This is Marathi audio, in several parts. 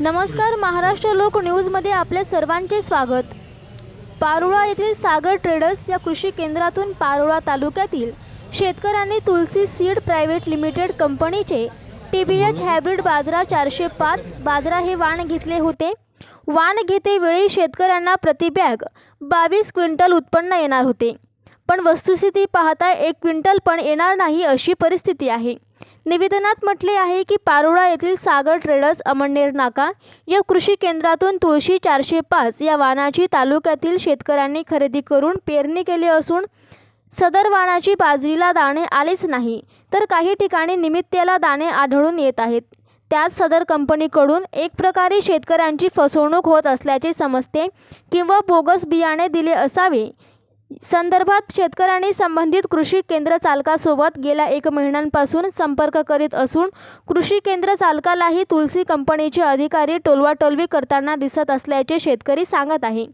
नमस्कार महाराष्ट्र लोक न्यूजमध्ये आपल्या सर्वांचे स्वागत. पारोळा येथील सागर ट्रेडर्स या कृषी केंद्रातून पारोळा तालुक्यातील शेतकऱ्यांनी तुलसी सीड प्रायव्हेट लिमिटेड कंपनीचे टी बी एच हायब्रिड बाजरा चारशे पाच बाजरा हे वाण घेतले होते. वाण घेतेवेळी शेतकऱ्यांना प्रतिबॅग बावीस क्विंटल उत्पन्न येणार होते. पण वस्तुस्थिती पाहता एक क्विंटल पण येणार नाही अशी परिस्थिती आहे. निवेदनात म्हटले आहे की पारोळा येथील सागर ट्रेडर्स अमळनेर नाका या कृषी केंद्रातून तुळशी चारशे पाच या वाणाची तालुक्यातील शेतकऱ्यांनी खरेदी करून पेरणी केली असून सदर वाणाची बाजरीला दाणे आलेच नाही तर काही ठिकाणी निमित्ताला दाणे आढळून येत आहेत. त्यात सदर कंपनीकडून एक प्रकारे शेतकऱ्यांची फसवणूक होत असल्याचे समजते किंवा बोगस बियाणे दिले असावे संदर्भात शेतकऱ्यांनी संबंधित कृषी केंद्र चालकासोबत गेल्या एक महिन्यांपासून संपर्क करीत असून कृषी केंद्र चालकालाही तुलसी कंपनीचे अधिकारी टोलवाटोलवी करताना दिसत असल्याचे शेतकरी सांगत आहे.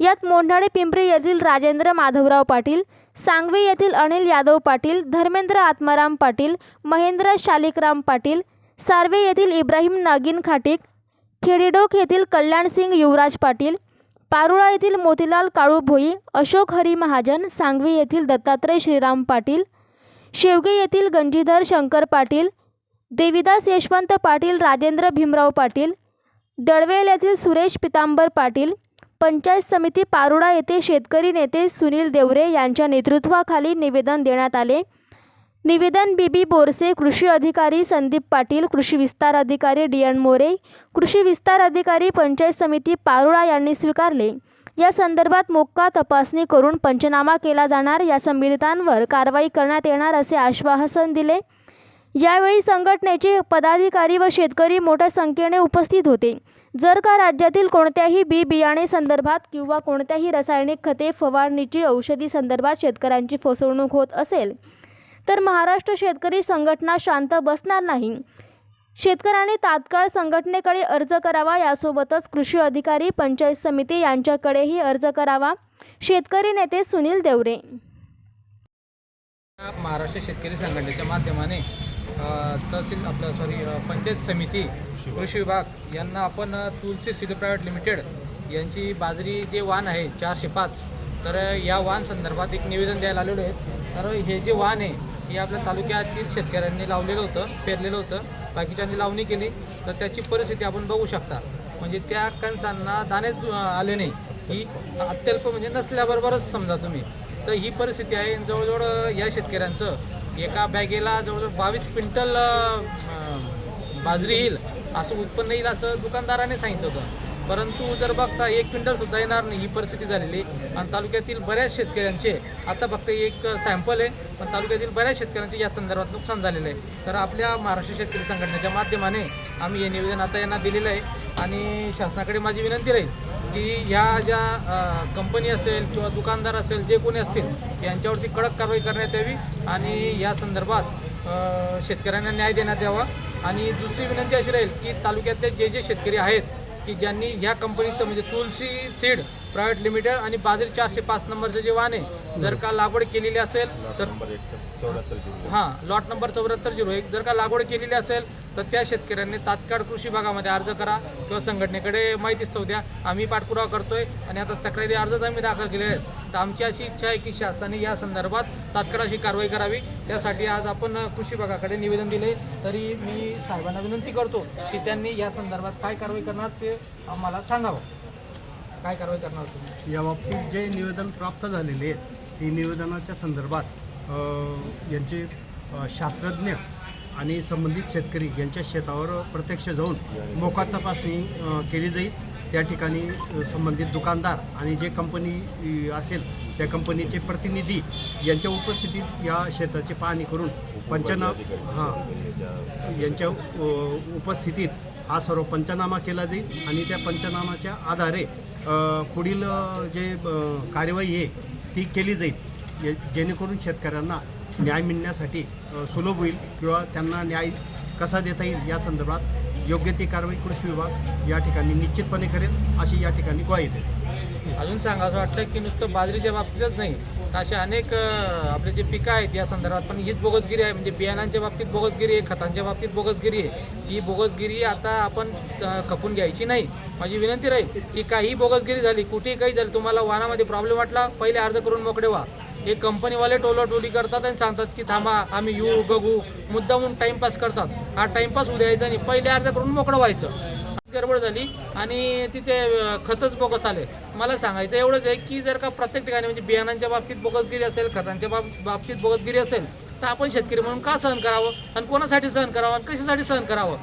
यात मोंढाळे पिंपरी येथील राजेंद्र माधवराव पाटील सांगवी येथील अनिल यादव पाटील धर्मेंद्र आत्माराम पाटील महेंद्र शालिकराम पाटील सार्वे येथील इब्राहिम नागिन खाटीक खेडीडोक येथील कल्याणसिंग युवराज पाटील पारोळा येथील मोतीलाल काळू भोई अशोक हरी महाजन सांगवी येथील दत्तात्रय श्रीराम पाटील शेवगे येथील गंजीधर शंकर पाटील देविदास यशवंत पाटील राजेंद्र भीमराव पाटील दळवेल येथील सुरेश पितांबर पाटील पंचायत समिती पारुळा येथे शेतकरी नेते सुनील देवरे यांच्या नेतृत्वाखाली निवेदन देण्यात आले. निवेदन बीबी बोरसे कृषी अधिकारी संदीप पाटील कृषी विस्तार अधिकारी डी एन मोरे कृषी विस्तार अधिकारी पंचायत समिती पारोळा यांनी स्वीकारले. या संदर्भात मोक्का तपासणी करून पंचनामा केला जाणार. या संबंधितांवर कारवाई करण्यात येणार असे आश्वासन दिले. यावेळी संघटनेचे पदाधिकारी व शेतकरी मोठ्या संख्येने उपस्थित होते. जर का राज्यातील कोणत्याही बी बियाणे संदर्भात किंवा कोणत्याही रासायनिक खते फवारणीची औषधी संदर्भात शेतकऱ्यांची फसवणूक होत असेल तर महाराष्ट्र शेतकरी संघटना शांत बसणार नाही. शेतकऱ्यांनी तात्काळ संघटनेकडे अर्ज करावा यासोबतच कृषी अधिकारी पंचायत समिती यांच्याकडेही अर्ज करावा. शेतकरी नेते सुनील देवरे. महाराष्ट्र शेतकरी संघटनेच्या माध्यमाने तहसील आपलं सॉरी पंचायत समिती कृषी विभाग यांना आपण तुलसी सीड प्रायव्हेट लिमिटेड यांची बाजरी जे वाण आहे चारशे पाच तर या वाहन संदर्भात एक निवेदन द्यायला आलेलो आहे. तर हे जे वाहन आहे हे आपल्या तालुक्यातील शेतकऱ्यांनी लावलेलं होतं पेरलेलं होतं. बाकीच्यांनी लावणी केली. तर त्याची परिस्थिती आपण बघू शकता. म्हणजे त्या कणसांना दाणेच आले नाही. ही अत्यल्प म्हणजे नसल्याबरोबरच समजा तुम्ही. तर ही परिस्थिती आहे. जवळजवळ या शेतकऱ्यांचं एका बॅगेला जवळजवळ बावीस क्विंटल बाजरी येईल असं उत्पन्न येईल असं दुकानदाराने सांगितलं होतं. परंतु जर बघता एक क्विंटल सुद्धा येणार नाही ही परिस्थिती झालेली आणि तालुक्यातील बऱ्याच शेतकऱ्यांचे आता फक्त एक सॅम्पल आहे पण तालुक्यातील बऱ्याच शेतकऱ्यांचे या संदर्भात नुकसान झालेलं आहे. तर आपल्या महाराष्ट्र शेतकरी संघटनेच्या माध्यमाने आम्ही हे निवेदन आता यांना दिलेलं आहे. आणि शासनाकडे माझी विनंती राहील की ह्या ज्या कंपनी असेल किंवा दुकानदार असेल जे कोणी असतील यांच्यावरती कडक कारवाई करण्यात यावी आणि या संदर्भात शेतकऱ्यांना न्याय देण्यात यावा. आणि दुसरी विनंती अशी राहील की तालुक्यातले जे जे शेतकरी आहेत की ज्यांनी ह्या कंपनीचं म्हणजे तुलसी सीड प्रायव्हेट लिमिटेड आणि बाजरी चारशे पाच नंबरचं जे वाहन आहे जर का लागवड केलेली असेल तर हां लॉट नंबर चौऱ्याहत्तर झिरो एक. जर का लागवड केलेली असेल तर त्या शेतकऱ्यांनी तात्काळ कृषी विभागामध्ये अर्ज करा किंवा संघटनेकडे माहिती स्थव द्या. आम्ही पाठपुरावा करतोय आणि आता तक्रारी अर्जच आम्ही दाखल केले आहेत. तर आमची अशी इच्छा आहे की शासनाने या संदर्भात तात्काळ अशी कारवाई करावी. त्यासाठी आज आपण कृषी विभागाकडे निवेदन दिले. तरी मी साहेबांना विनंती करतो की त्यांनी या संदर्भात काय कारवाई करणार ते आम्हाला सांगावं. काय कारवाई करणार तुम्ही? याबाबतीत जे निवेदन प्राप्त झालेले आहेत ही निवेदनाच्या संदर्भात यांचे शास्त्रज्ञ आणि संबंधित शेतकरी यांच्या शेतावर प्रत्यक्ष जाऊन मोका तपासणी केली जाईल. त्या ठिकाणी संबंधित दुकानदार आणि जे कंपनी असेल त्या कंपनीचे प्रतिनिधी यांच्या उपस्थितीत या शेताची पाहणी करून पंचनामा हां यांच्या उपस्थितीत हा सर्व पंचनामा केला जाईल आणि त्या पंचनामाच्या आधारे पुढील जे कार्यवाही आहे ती केली जाईल. जे- जेणेकरून शेतकऱ्यांना न्याय मिळण्यासाठी सुलभ होईल किंवा त्यांना न्याय कसा देता येईल या संदर्भात योग्य ती कारवाई कृषी विभाग या ठिकाणी निश्चितपणे करेल अशी या ठिकाणी ग्वाही देईल. अजून सांगा असं वाटतं की नुसतं बाजरीच्या बाबतीतच नाही असे अनेक आपले जे पिकं आहेत या संदर्भात पण हीच बोगसगिरी आहे. म्हणजे बियाणांच्या बाबतीत बोगसगिरी आहे खतांच्या बाबतीत बोगसगिरी आहे. ही बोगसगिरी आता आपण खपून घ्यायची नाही. माझी विनंती राहील की काही बोगसगिरी झाली कुठेही काही झाली तुम्हाला वाहनामध्ये प्रॉब्लेम वाटला पहिले अर्ज करून मोकळे व्हा. हे कंपनीवाले टोलाटोली करतात आणि सांगतात की थांबा आम्ही येऊ बघू. मुद्दामून टाइमपास करतात. हा टाइमपास होऊ यायचा आणि पहिले अर्ज करून मोकळं व्हायचं. गडबड झाली आणि तिथे खतच बोगस आले. मला सांगायचं एवढंच आहे की जर का प्रत्येक ठिकाणी म्हणजे बियाणांच्या बाबतीत बोगसगिरी असेल खतांच्या बाब बाबतीत बोगसगिरी असेल तर आपण शेतकरी म्हणून का सहन करावं आणि कोणासाठी सहन करावं आणि कशासाठी सहन करावं?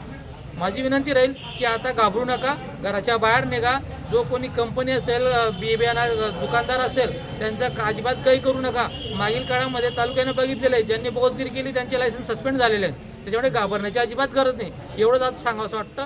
माझी विनंती राहील की आता घाबरू नका घराच्या बाहेर निघा. जो कोणी कंपनी असेल बी बियाणा दुकानदार असेल त्यांचा का- अजिबात काही करू नका. मागील काळामध्ये तालुक्याने बघितलेलं आहे ज्यांनी बोगसगिरी केली त्यांचे लायसन्स सस्पेंड झालेले आहेत. त्याच्यामुळे घाबरण्याची अजिबात गरज नाही. एवढंच आज सांगावं असं वाटतं.